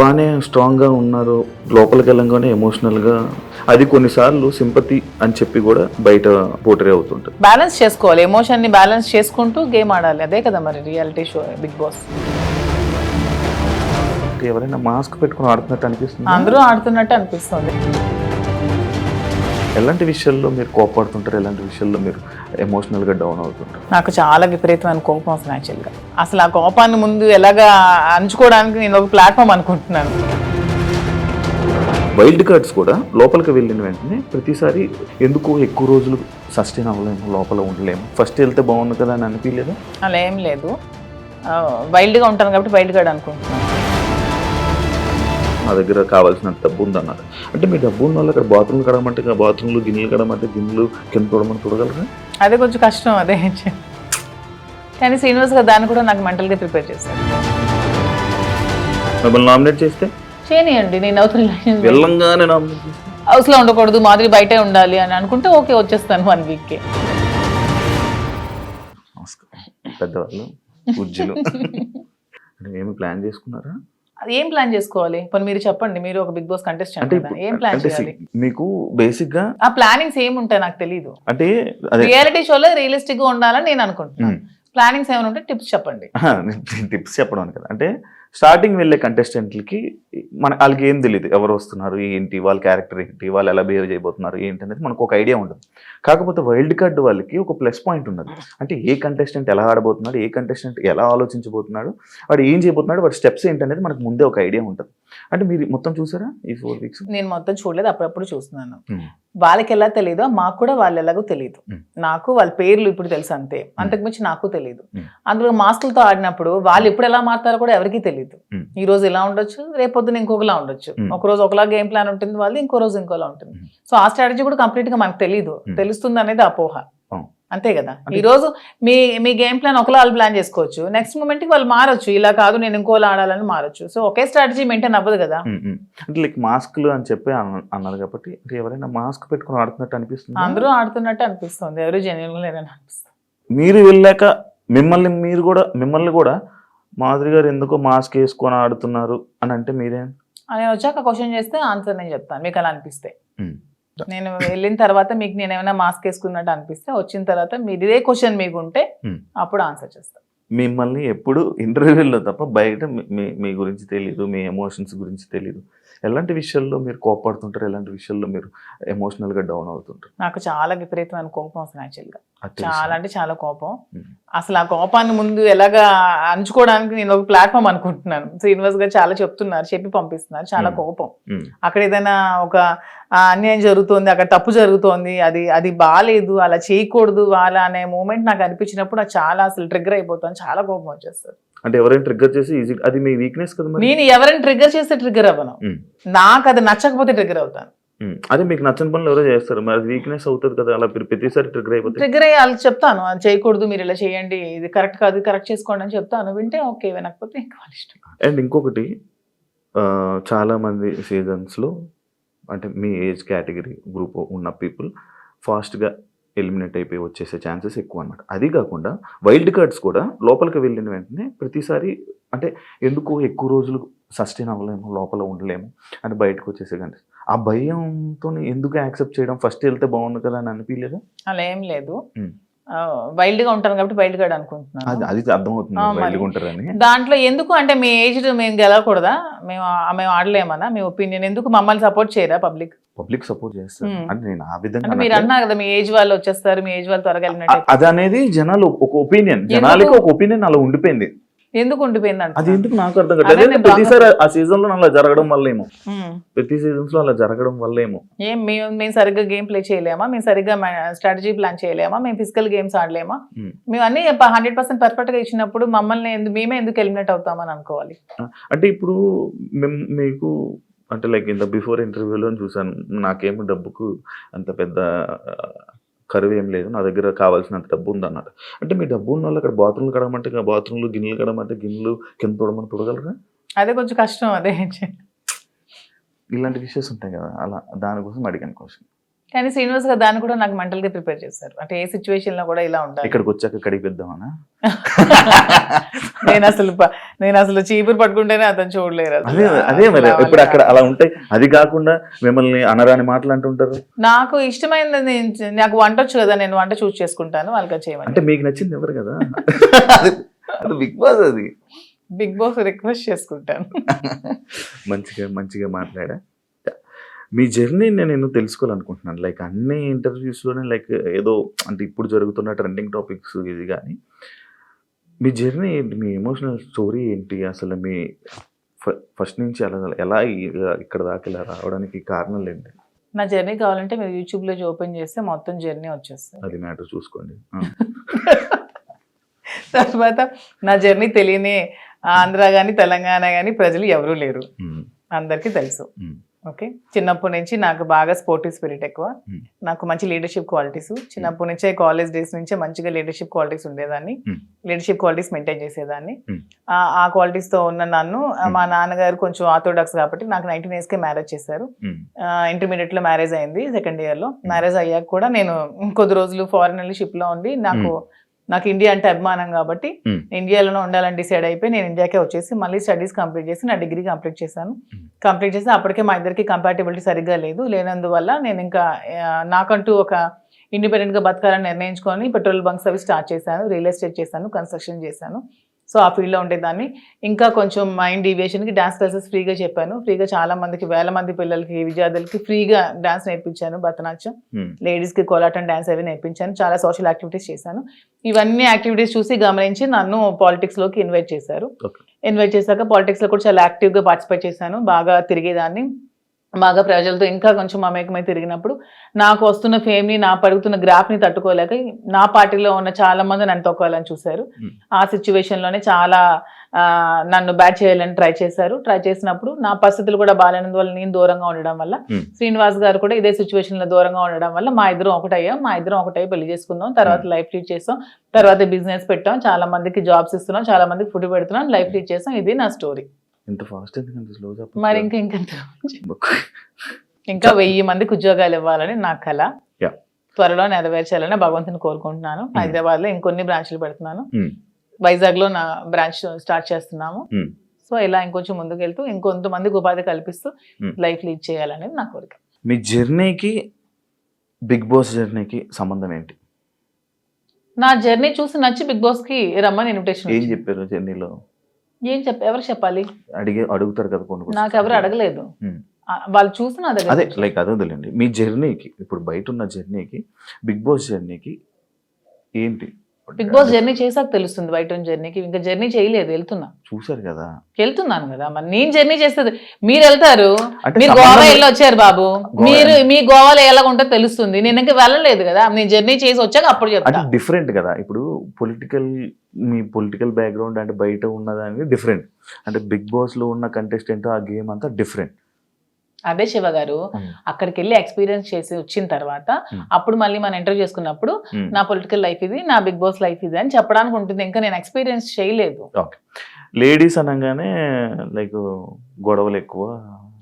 బాగానే స్ట్రాంగ్గా ఉన్నారు లోపలికి వెళ్ళంగానే ఎమోషనల్గా అది కొన్నిసార్లు సింపతి అని చెప్పి కూడా బయట పోటరే అవుతుంటుంది బ్యాలెన్స్ చేసుకోవాలి ఎమోషన్ని బ్యాలెన్స్ చేసుకుంటూ గేమ్ ఆడాలి అదే కదా మరి రియాలిటీ షో బిగ్ బాస్ ఎవరైనా మాస్క్ పెట్టుకుని ఆడుతున్నట్టు అనిపిస్తుంది అందరూ ఆడుతున్నట్టు అనిపిస్తుంది ఎలాంటి విషయాల్లో మీరు కోపడుతుంటారు ఎలాంటి విషయాల్లో మీరు ఎమోషనల్గా డౌన్ అవుతుంటారు నాకు చాలా విపరీతమైన కోపం వస్తుంది యాక్చువల్గా అసలు ఆ కోపాన్ని ముందు ఎలాగా అంచుకోవడానికి నేను ఒక ప్లాట్ఫామ్ అనుకుంటున్నాను వైల్డ్ కార్డ్స్ కూడా లోపలికి వెళ్ళిన వెంటనే ప్రతిసారి ఎందుకు ఎక్కువ రోజులు సస్టైన్ అవ్వలేము లోపల ఉండలేము ఫస్ట్ వెళ్తే బాగుంది కదా అని అనిపించలేదు అలా ఏం లేదు వైల్డ్గా ఉంటాను కాబట్టి వైల్డ్ కార్డ్ అనుకుంటున్నాను మా దగ్గర కావాల్సినంత డబ్బు ఉందన్నారు అంటే మీ డబ్బు ఉన్న వాళ్ళు అక్కడ బాత్రూమ్లు కడగమంటే బాత్రూమ్లు గిన్నెలు కడగమంటే గిన్నెలు కింద చూడమని చూడగలరా అదే కొంచెం కష్టం అదే కానీ శ్రీనివాస్ గారు దాన్ని కూడా నాకు మెంటల్గా ప్రిపేర్ చేశారు మిమ్మల్ని నామినేట్ చేస్తే చేయనియండి నేను అవతల వెళ్ళంగానే నామినేట్ చేస్తే హౌస్లో ఉండకూడదు మాదిరి బయటే ఉండాలి అని అనుకుంటే ఓకే వచ్చేస్తాను వన్ వీక్కి పెద్దవాళ్ళు ఉజ్జులు అంటే ఏమి ప్లాన్ చేసుకున్నారా అది ఏం ప్లాన్ చేసుకోవాలి ఇప్పుడు మీరు చెప్పండి మీరు ఒక బిగ్ బాస్ కంటెస్టెంట్ ఏం ప్లాన్ చేయాలి మీకు బేసిక్ గా ఆ ప్లానింగ్స్ ఏమి ఉంటాయి నాకు తెలియదు అంటే రియాలిటీ షోలో రియలిస్టిక్ గా ఉండాలని నేను అనుకుంటున్నాను ప్లానింగ్స్ ఏమైనా ఉంటే టిప్స్ చెప్పండి టిప్స్ చెప్పడం కదా అంటే స్టార్టింగ్ వెళ్ళే కంటెస్టెంట్లకి మన వాళ్ళకి ఏం తెలియదు ఎవరు వస్తున్నారు ఏంటి వాళ్ళ క్యారెక్టర్ ఏంటి వాళ్ళు ఎలా బిహేవ్ చేయబోతున్నారు ఏంటి అనేది మనకు ఒక ఐడియా ఉండదు కాకపోతే వైల్డ్ కార్డ్ వాళ్ళకి ఒక ప్లస్ పాయింట్ ఉన్నది అంటే ఏ కంటెస్టెంట్ ఎలా ఆడబోతున్నాడు ఏ కంటెస్టెంట్ ఎలా ఆలోచించబోతున్నాడు వాడు ఏం చేయబోతున్నాడు వాడి స్టెప్స్ ఏంటనేది మనకు ముందే ఒక ఐడియా ఉంటుంది అంటే మీరు మొత్తం చూసారా ఈ ఫోర్ వీక్స్ నేను మొత్తం చూడలేదు అప్పుడప్పుడు చూస్తున్నాను వాళ్ళకి ఎలా తెలియదో మాకు కూడా వాళ్ళు ఎలాగో తెలియదు నాకు వాళ్ళ పేర్లు ఇప్పుడు తెలుసు అంతే అంతకుమించి నాకు తెలియదు అందులో మాస్కులతో ఆడినప్పుడు వాళ్ళు ఇప్పుడు ఎలా మారుతారో కూడా ఎవరికీ తెలియదు ఈ రోజు ఎలా ఉండొచ్చు రేపొద్దున ఇంకొకలా ఉండొచ్చు ఒక రోజు ఒకలా గేమ్ ప్లాన్ ఉంటుంది వాళ్ళు ఇంకో రోజు ఇంకోలా ఉంటుంది సో ఆ స్ట్రాటజీ కూడా కంప్లీట్ గా మనకు తెలియదు తెలుస్తుంది అనేది అపోహ అంతే కదా ఈ రోజు మీ మీ గేమ్ ప్లాన్ ఒకలా వాళ్ళు ప్లాన్ చేసుకోవచ్చు నెక్స్ట్ మూమెంట్ వాళ్ళు మారచ్చు ఇలా కాదు నేను ఇంకోలా ఆడాలని మారచ్చు సో ఒకే స్ట్రాటజీ మెయింటైన్ అవ్వదు కదా అంటే లైక్ మాస్క్లు అని చెప్పి అన్నారు కాబట్టి ఎవరైనా మాస్క్ పెట్టుకుని ఆడుతున్నట్టు అనిపిస్తుంది అందరూ ఆడుతున్నట్టు అనిపిస్తుంది ఎవరు జెన్యున్ లేరని అనిపిస్తుంది మీరు వెళ్ళాక మిమ్మల్ని మీరు కూడా మిమ్మల్ని కూడా మాధురి గారు ఎందుకో మాస్క్ వేసుకొని ఆడుతున్నారు అని అంటే మీరే నేను వచ్చాక క్వశ్చన్ చేస్తే ఆన్సర్ నేను చెప్తాను మీకు అలా అనిపిస్తే నేను వెళ్ళిన తర్వాత మీకు నేను ఏమైనా మాస్క్ వేసుకున్నట్టు అనిపిస్తే వచ్చిన తర్వాత మీరు ఇదే క్వశ్చన్ మీకు ఉంటే అప్పుడు ఆన్సర్ చేస్తాను మిమ్మల్ని ఎప్పుడు ఇంటర్వ్యూల్లో తప్ప బయట మీ మీ గురించి తెలియదు మీ ఎమోషన్స్ గురించి తెలియదు ఎలాంటి విషయాల్లో మీరు కోపడుతుంటారు ఎలాంటి విషయాల్లో మీరు ఎమోషనల్గా డౌన్ అవుతుంటారు నాకు చాలా విపరీతమైన కోపం వస్తుంది యాక్చువల్గా చాలా అంటే చాలా కోపం అసలు ఆ కోపాన్ని ముందు ఎలాగా అంచుకోవడానికి నేను ఒక ప్లాట్ఫామ్ అనుకుంటున్నాను శ్రీనివాస్ గారు చాలా చెప్తున్నారు చెప్పి పంపిస్తున్నారు చాలా కోపం అక్కడ ఏదైనా ఒక అన్యాయం జరుగుతోంది అక్కడ తప్పు జరుగుతోంది అది అది బాగాలేదు అలా చేయకూడదు అలా అనే మూమెంట్ నాకు అనిపించినప్పుడు అది చాలా అసలు ట్రిగ్గర్ అయిపోతాను చాలా కోపం వచ్చేస్తుంది అంటే ఎవరైనా ట్రిగ్గర్ చేసి అది మీ వీక్నెస్ కదా నేను ఎవరైనా ట్రిగ్గర్ చేస్తే ట్రిగ్గర్ అవ్వను నాకు అది నచ్చకపోతే ట్రిగ్గర్ అవుతాను అదే మీకు నచ్చిన పనులు ఎవరో చేస్తారు మరి వీక్నెస్ అవుతుంది కదా అలా ప్రతిసారి ట్రిగర్ అయిపోతుంది ట్రిగర్ అయ్యి చెప్తాను అది చేయకూడదు మీరు ఇలా చేయండి ఇది కరెక్ట్ కాదు కరెక్ట్ చేసుకోండి అని చెప్తాను వింటే ఓకే వినకపోతే ఇంకా ఇష్టం అండ్ ఇంకొకటి చాలా మంది సీజన్స్లో అంటే మీ ఏజ్ కేటగిరీ గ్రూప్ ఉన్న పీపుల్ ఫాస్ట్గా ఎలిమినేట్ అయిపోయి వచ్చేసే ఛాన్సెస్ ఎక్కువ అనమాట అది కాకుండా వైల్డ్ కార్డ్స్ కూడా లోపలికి వెళ్ళిన వెంటనే ప్రతిసారి అంటే ఎందుకు ఎక్కువ రోజులు సస్టైన్ అవ్వలేము లోపల ఉండలేము అని బయటకు వచ్చేసే ఆ భయంతో ఎందుకు యాక్సెప్ట్ చేయడం ఫస్ట్ వెళ్తే బాగుండు కదా అని అనిపించలేదా అలా ఏం లేదు వైల్డ్ గా ఉంటాను కాబట్టి వైల్డ్ గా అనుకుంటున్నాను అది దాంట్లో ఎందుకు అంటే మీ ఏజ్ మేము గెలవకూడదా మేము మేము ఆడలేమన్నా మీ ఒపీనియన్ ఎందుకు మమ్మల్ని సపోర్ట్ చేయరా పబ్లిక్ పబ్లిక్ సపోర్ట్ చేస్తారు మీరు అన్నారు కదా మీ ఏజ్ వాళ్ళు వచ్చేస్తారు మీ ఏజ్ వాళ్ళు త్వరగా అది అనేది జనాలు ఒక ఒపీనియన్ జనాలకి ఒక ఒపీనియన్ అలా ఉండిపోయింది ఎందుకు ఉండిపోయిందంట ఆ అలా జరగడం ప్రతి లో అలా జరగడం ఏం మేము మేము సరిగ్గా గేమ్ ప్లే మేము సరిగ్గా స్ట్రాటజీ ప్లాన్ చేయలేమా మేము ఫిజికల్ గేమ్స్ ఆడలేమా మేము అన్ని హండ్రెడ్ పర్సెంట్ పర్ఫెక్ట్ గా ఇచ్చినప్పుడు మమ్మల్ని మేమే ఎందుకు ఎలిమినేట్ అవుతామని అనుకోవాలి అంటే ఇప్పుడు మీకు అంటే లైక్ ఇంత బిఫోర్ ఇంటర్వ్యూలో చూసాను నాకేమి డబ్బుకు అంత పెద్ద కరువు ఏం లేదు నా దగ్గర కావాల్సినంత డబ్బు ఉందన్నారు అంటే మీ డబ్బు ఉన్న వాళ్ళు అక్కడ బాత్రూమ్లు కడమంటే బాత్రూమ్లు గిన్నెలు కడమంటే గిన్నెలు కింద తోడమని తోడగలరా అదే కొంచెం కష్టం అదే ఇలాంటి విషయస్ ఉంటాయి కదా అలా దానికోసం అడిగాను క్వశ్చన్ కానీ శ్రీనివాస్ గారు దాన్ని కూడా నాకు మెంటల్ గా ప్రిపేర్ చేశారు అంటే ఏ సిచ్యువేషన్ లో కూడా ఇలా ఉంటారు ఇక్కడికి వచ్చాక కడిగిద్దామనా నేను అసలు నేను అసలు చీపురు పట్టుకుంటేనే అతను చూడలేరు అదే అదే మరి ఇప్పుడు అక్కడ అలా ఉంటాయి అది కాకుండా మిమ్మల్ని అనరాని మాటలు అంటుంటారు నాకు నేను నాకు వంట వచ్చు కదా నేను వంట చూస్ చేసుకుంటాను వాళ్ళకి చేయమని అంటే మీకు నచ్చింది ఎవరు కదా అది బిగ్ బాస్ అది బిగ్ బాస్ రిక్వెస్ట్ చేసుకుంటాను మంచిగా మంచిగా మాట్లాడా మీ జర్నీ నేను తెలుసుకోవాలనుకుంటున్నాను లైక్ అన్ని ఇంటర్వ్యూస్లోనే లైక్ ఏదో అంటే ఇప్పుడు జరుగుతున్న ట్రెండింగ్ టాపిక్స్ ఇది కానీ మీ జర్నీ ఏంటి మీ ఎమోషనల్ స్టోరీ ఏంటి అసలు మీ ఫస్ట్ నుంచి అలా ఎలా ఇక్కడ దాకా ఇలా రావడానికి కారణాలు ఏంటి నా జర్నీ కావాలంటే మీరు యూట్యూబ్లో ఓపెన్ చేస్తే మొత్తం జర్నీ వచ్చేస్తుంది అది మ్యాటర్ చూసుకోండి తర్వాత నా జర్నీ తెలియని ఆంధ్ర కానీ తెలంగాణ కానీ ప్రజలు ఎవరూ లేరు అందరికీ తెలుసు ఓకే చిన్నప్పటి నుంచి నాకు బాగా స్పోర్టివ్ స్పిరిట్ ఎక్కువ hmm. నాకు మంచి లీడర్షిప్ క్వాలిటీస్ hmm. చిన్నప్పటి నుంచే కాలేజ్ డేస్ నుంచే మంచిగా లీడర్షిప్ క్వాలిటీస్ ఉండేదాన్ని లీడర్షిప్ క్వాలిటీస్ మెయింటైన్ చేసేదాన్ని hmm. ఆ క్వాలిటీస్ తో ఉన్న నన్ను మా నాన్నగారు కొంచెం ఆర్థోడాక్స్ కాబట్టి నాకు నైన్టీన్ ఇయర్స్ కే మ్యారేజ్ చేశారు ఇంటర్మీడియట్ లో మ్యారేజ్ అయింది సెకండ్ ఇయర్ లో మ్యారేజ్ అయ్యాక కూడా నేను కొద్ది రోజులు ఫారెన్ వెళ్ళి షిప్ లో ఉండి నాకు నాకు ఇండియా అంటే అభిమానం కాబట్టి ఇండియాలోనే hmm. ఉండాలని డిసైడ్ అయిపోయి నేను ఇండియాకే వచ్చేసి మళ్ళీ స్టడీస్ కంప్లీట్ చేసి నా డిగ్రీ కంప్లీట్ చేశాను కంప్లీట్ hmm. చేసి అప్పటికే మా ఇద్దరికి కంపాటబిలిటీ సరిగ్గా లేదు లేనందువల్ల నేను ఇంకా నాకంటూ ఒక ఇండిపెండెంట్గా బతకాలని నిర్ణయించుకొని పెట్రోల్ బంక్స్ అవి స్టార్ట్ చేశాను రియల్ ఎస్టేట్ చేశాను కన్స్ట్రక్షన్ చేశాను సో ఆ ఫీల్డ్లో ఉండేదాన్ని ఇంకా కొంచెం మైండ్ డివియేషన్కి డ్యాన్స్ క్లాసెస్ ఫ్రీగా చెప్పాను ఫ్రీగా చాలా మందికి వేల మంది పిల్లలకి విద్యార్థులకి ఫ్రీగా డ్యాన్స్ నేర్పించాను భరతనాట్యం లేడీస్కి hmm. కోలాటం డ్యాన్స్ అవి నేర్పించాను చాలా సోషల్ యాక్టివిటీస్ చేశాను ఇవన్నీ యాక్టివిటీస్ చూసి గమనించి నన్ను పాలిటిక్స్లోకి ఇన్వైట్ చేశారు ఇన్వైట్ చేశాక పాలిటిక్స్లో కూడా చాలా యాక్టివ్గా పార్టిసిపేట్ చేశాను బాగా తిరిగేదాన్ని బాగా ప్రజలతో ఇంకా కొంచెం అమేకమై తిరిగినప్పుడు నాకు వస్తున్న ఫేమ్ని నా పడుగుతున్న గ్రాఫ్ని తట్టుకోలేక నా పార్టీలో ఉన్న చాలా మంది నన్ను తొక్కాలని చూశారు ఆ సిచ్యువేషన్లోనే చాలా నన్ను బ్యాట్ చేయాలని ట్రై చేశారు ట్రై చేసినప్పుడు నా పరిస్థితులు కూడా బాగాలేనందు వల్ల నేను దూరంగా ఉండడం వల్ల శ్రీనివాస్ గారు కూడా ఇదే సిచ్యువేషన్లో దూరంగా ఉండడం వల్ల మా ఇద్దరం ఒకటయ్యాం మా ఇద్దరం ఒకటై పెళ్లి చేసుకుందాం తర్వాత లైఫ్ లీడ్ చేసాం తర్వాత బిజినెస్ పెట్టాం చాలా మందికి జాబ్స్ ఇస్తున్నాం చాలా మందికి ఫుడ్ పెడుతున్నాం లైఫ్ లీడ్ చేసాం ఇది నా స్టోరీ ఇంత ఫాస్ట్ ఎందుకంటే స్లో మరి ఇంకా ఇంకా వెయ్యి మందికి ఉద్యోగాలు ఇవ్వాలని నా కళ త్వరలో నెరవేర్చాలని భగవంతుని కోరుకుంటున్నాను hmm. హైదరాబాద్ లో ఇంకొన్ని బ్రాంచ్లు పెడుతున్నాను hmm. వైజాగ్ లో నా బ్రాంచ్ స్టార్ట్ చేస్తున్నాము hmm. సో ఇలా ఇంకొంచెం ముందుకు వెళ్తూ ఇంకొంతమందికి ఉపాధి కల్పిస్తూ లైఫ్ లీడ్ చేయాలనేది నా కోరిక మీ జర్నీకి బిగ్ బాస్ జర్నీకి సంబంధం ఏంటి నా జర్నీ చూసి నచ్చి బిగ్ బాస్ కి రమ్మని ఇన్విటేషన్ ఏం చెప్పారు జర్నీలో ఏం చెప్ప ఎవరు చెప్పాలి అడిగే అడుగుతారు కదా కొన్ని నాకు ఎవరు అడగలేదు వాళ్ళు చూసిన అదే లైక్ అదే వదిలేండి మీ జర్నీకి ఇప్పుడు బయట ఉన్న జర్నీకి బిగ్ బాస్ జర్నీకి ఏంటి బిగ్ బాస్ జర్నీ చేసాక తెలుస్తుంది బయట జర్నీకి ఇంకా జర్నీ చేయలేదు వెళ్తున్నా చూసారు కదా వెళ్తున్నాను కదా మరి నేను జర్నీ చేస్తుంది మీరు వెళ్తారు మీరు గోవా వెళ్ళి వచ్చారు బాబు మీరు మీ గోవాలో ఎలా తెలుస్తుంది నేను ఇంకా వెళ్ళలేదు కదా నేను జర్నీ చేసి వచ్చాక అప్పుడు చెప్తాను డిఫరెంట్ కదా ఇప్పుడు పొలిటికల్ మీ పొలిటికల్ బ్యాక్గ్రౌండ్ అంటే బయట ఉన్నదానికి డిఫరెంట్ అంటే బిగ్ బాస్ లో ఉన్న కంటెస్టెంట్ ఆ గేమ్ అంతా డిఫరెంట్ అదే శివ గారు అక్కడికి వెళ్ళి ఎక్స్పీరియన్స్ చేసి వచ్చిన తర్వాత అప్పుడు మళ్ళీ మనం ఎంటర్ చేసుకున్నప్పుడు నా పొలిటికల్ లైఫ్ ఇది నా బిగ్ బాస్ లైఫ్ ఇది అని చెప్పడానికి ఉంటుంది ఇంకా నేను ఎక్స్పీరియన్స్ చేయలేదు లేడీస్ అనగానే లైక్ గొడవలు ఎక్కువ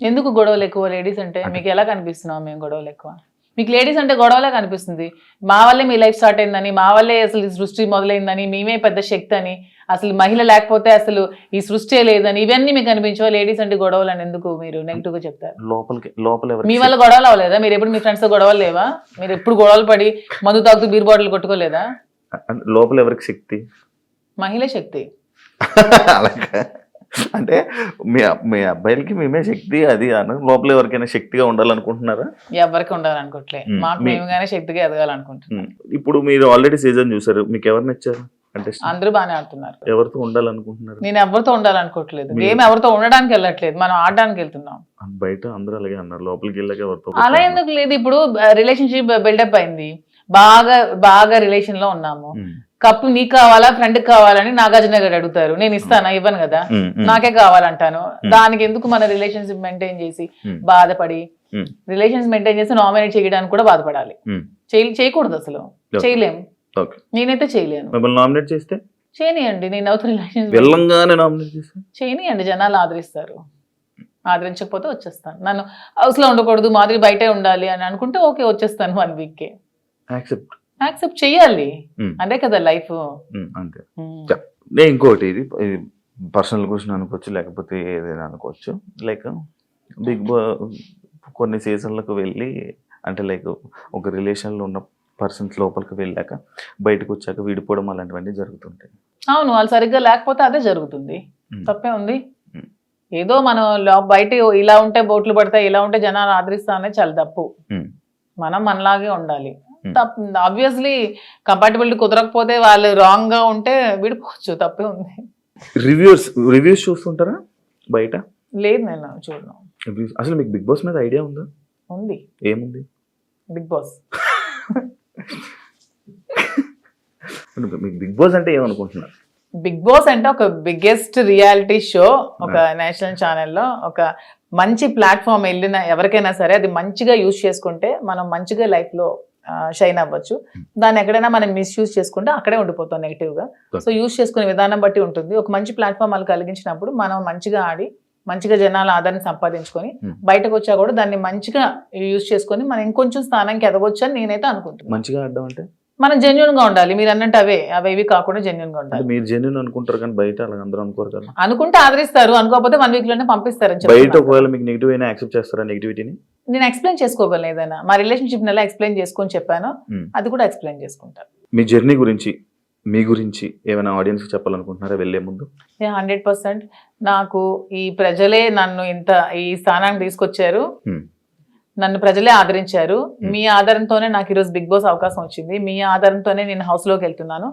ఎందుకు గొడవలు ఎక్కువ లేడీస్ అంటే మీకు ఎలా కనిపిస్తున్నాం మేము గొడవలు ఎక్కువ మీకు లేడీస్ అంటే గొడవలా కనిపిస్తుంది మా వల్లే మీ లైఫ్ స్టార్ట్ అయిందని మా వల్లే అసలు ఈ సృష్టి మొదలైందని మేమే పెద్ద శక్తి అని అసలు మహిళ లేకపోతే అసలు ఈ సృష్టి లేదని ఇవన్నీ మీకు అనిపించవా లేడీస్ అంటే గొడవలు అని ఎందుకు మీరు నెగిటివ్ గా చెప్తారు లోపలికి లోపల మీ వల్ల గొడవలు అవ్వలేదా మీరు ఎప్పుడు మీ ఫ్రెండ్స్ తో గొడవలు లేవా మీరు ఎప్పుడు గొడవలు పడి మందు తాగుతూ బీర్ బాటిల్ కొట్టుకోలేదా లోపల ఎవరికి శక్తి మహిళ శక్తి అలాగే అంటే మీ మీ అబ్బాయిలకి మేమే శక్తి అది అని లోపల ఎవరికైనా శక్తిగా ఉండాలనుకుంటున్నారా ఎవరికి ఉండాలనుకోవట్లే మాకు శక్తిగా ఎదగాలనుకుంటున్నాం ఇప్పుడు మీరు ఆల్రెడీ సీజన్ చూసారు మీకు ఎవరు నచ్చారు అంటే అందరూ బాగానే ఆడుతున్నారు ఎవరితో ఉండాలనుకుంటున్నారు నేను ఎవరితో ఉండాలనుకోవట్లేదు గేమ్ ఎవరితో ఉండడానికి వెళ్ళట్లేదు మనం ఆడడానికి వెళ్తున్నాం బయట అందరూ అలాగే అన్నారు లోపలికి వెళ్ళాక ఎవరితో అలా ఎందుకు లేదు ఇప్పుడు రిలేషన్షిప్ బిల్డప్ అయింది బాగా బాగా రిలేషన్ లో ఉన్నాము కప్పు నీకు కావాలా ఫ్రెండ్ కావాలని నాగార్జున గారు అడుగుతారు నేను ఇస్తానా ఇవ్వను కదా నాకే కావాలంటాను దానికి ఎందుకు మన రిలేషన్షిప్ మెయింటైన్ చేసి బాధపడి రిలేషన్స్ మెయింటైన్ చేసి నామినేట్ చేయడానికి కూడా బాధపడాలి చేయకూడదు అసలు చేయలేము నేనైతే చేయలేను నామినేట్ చేస్తే చేయనియండి నేను అవుతున్న రిలేషన్స్ చేయనియండి జనాలు ఆదరిస్తారు ఆదరించకపోతే వచ్చేస్తాను నన్ను లో ఉండకూడదు మాదిరి బయటే ఉండాలి అని అనుకుంటే ఓకే వచ్చేస్తాను వన్ వీక్ యాక్సెప్ట్ యాక్సెప్ట్ చేయాలి అదే కదా లైఫ్ అంతే నేను ఇంకోటి ఇది పర్సనల్ క్వశ్చన్ అనుకోవచ్చు లేకపోతే ఏదైనా అనుకోవచ్చు లైక్ బిగ్ బా కొన్ని సీజన్లకు వెళ్ళి అంటే లైక్ ఒక రిలేషన్లో ఉన్న పర్సన్స్ లోపలికి వెళ్ళాక బయటకు వచ్చాక విడిపోవడం అలాంటివన్నీ జరుగుతుంటాయి అవును వాళ్ళు సరిగ్గా లేకపోతే అదే జరుగుతుంది తప్పే ఉంది ఏదో మనం బయట ఇలా ఉంటే బోట్లు పడతాయి ఇలా ఉంటే జనాలు ఆదరిస్తా అనేది చాలా తప్పు మనం మనలాగే ఉండాలి ఆబ్వియస్లీ కంపాటబిలిటీ కుదరకపోతే వాళ్ళు రాంగ్ గా ఉంటే విడిపోవచ్చు తప్పే ఉంది రివ్యూస్ రివ్యూస్ చూస్తుంటారా బయట లేదు నేను చూడను అసలు మీకు బిగ్ బాస్ మీద ఐడియా ఉందా ఉంది ఏముంది బిగ్ బాస్ బిగ్ బాస్ అంటే ఏమనుకుంటున్నారు బిగ్ బాస్ అంటే ఒక బిగ్గెస్ట్ రియాలిటీ షో ఒక నేషనల్ ఛానల్లో ఒక మంచి ప్లాట్ఫామ్ వెళ్ళిన ఎవరికైనా సరే అది మంచిగా యూజ్ చేసుకుంటే మనం మంచిగా లైఫ్లో షైన్ అవ్వచ్చు hmm. దాన్ని ఎక్కడైనా మనం మిస్యూజ్ చేసుకుంటే అక్కడే ఉండిపోతాం నెగిటివ్గా సో యూజ్ చేసుకునే విధానం బట్టి ఉంటుంది ఒక మంచి ప్లాట్ఫామ్ వాళ్ళు కలిగించినప్పుడు మనం మంచిగా ఆడి మంచిగా జనాల ఆదరణ సంపాదించుకొని hmm. బయటకు వచ్చా కూడా దాన్ని మంచిగా యూజ్ చేసుకొని మనం ఇంకొంచెం స్థానానికి ఎదగొచ్చు అని నేనైతే అనుకుంటున్నాను మంచిగా ఆడడం అంటే మనం జెన్యున్ గా ఉండాలి మీరు అన్నట్టు అవే అవేవి కాకుండా జెన్యున్ గా ఉండాలి మీరు జెన్యున్ అనుకుంటారు కానీ బయట అందరూ అనుకోరు కదా అనుకుంటే ఆదరిస్తారు అనుకోకపోతే వన్ వీక్ లోనే పంపిస్తారు బయట ఒకవేళ మీకు నెగిటివ్ అయినా యాక్సెప్ట్ చేస్తారా నెగిటివిటీని నేను ఎక్స్ప్లెయిన్ చేసుకోగలను ఏదైనా మా రిలేషన్షిప్ ఎలా ఎక్స్ప్లెయిన్ చేసుకొని చెప్పానో hmm. అది కూడా ఎక్స్ప్లెయిన్ చేసుకుంటాను మీ జర్నీ గురించి మీ గురించి ఏమైనా ఆడియన్స్ చెప్పాలనుకుంటున్నారా వెళ్ళే ముందు హండ్రెడ్ పర్సెంట్ నాకు ఈ ప్రజలే నన్ను ఇంత ఈ స్థానానికి తీసుకొచ్చారు hmm. నన్ను ప్రజలే ఆదరించారు hmm. మీ ఆధారంతోనే నాకు ఈరోజు బిగ్ బాస్ అవకాశం వచ్చింది మీ ఆధారంతోనే నేను హౌస్లోకి వెళ్తున్నాను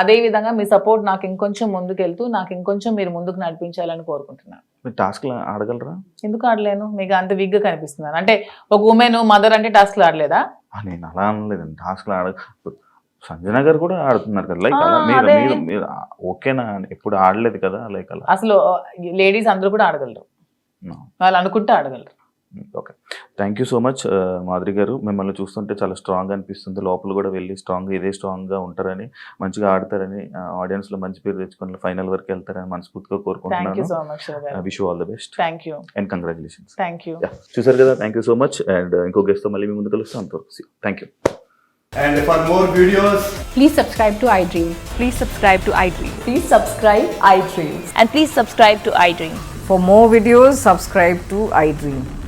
అదేవిధంగా మీ సపోర్ట్ నాకు ఇంకొంచెం ముందుకు వెళ్తూ నాకు ఇంకొంచెం మీరు ముందుకు నడిపించాలని కోరుకుంటున్నాను మీరు ఆడగలరా ఎందుకు ఆడలేను మీకు అంత విగ్గా కనిపిస్తున్నాను అంటే ఒక ఉమెన్ మదర్ అంటే టాస్క్లు ఆడలేదా నేను అలా అనలేదండి టాస్క్లు ఆడ సంజన గారు కూడా ఆడుతున్నారు కదా లైక్ మీరు మీరు ఓకేనా ఎప్పుడు ఆడలేదు కదా లైక్ అలా అసలు లేడీస్ అందరూ కూడా ఆడగలరు వాళ్ళు అనుకుంటే ఆడగలరు okay thank you so much Madhuri garu మిమ్మల్ని చూస్తుంటే చాలా స్ట్రాంగ్ అనిపిస్తుంది లోపల కూడా వెళ్ళి స్ట్రాంగ్ ఇదే స్ట్రాంగ్గా ఉంటారని మంచిగా ఆడతారని ఆడియన్స్లో మంచి పేరు తెచ్చుకొని ఫైనల్ వరకు వెళ్తారని మనస్ఫూర్తిగా కోరుకుంటున్నాను wish all the best thank you and congratulation thank you చూసారు కదా thank you so much and ఇంకో గెస్ట్తో మళ్ళీ మీ ముందు కలుస్తాం అంతవరకు thank you And for more videos, please subscribe to iDream. Please subscribe to iDream. Please subscribe iDream. And please subscribe to iDream. For more videos, subscribe to iDream.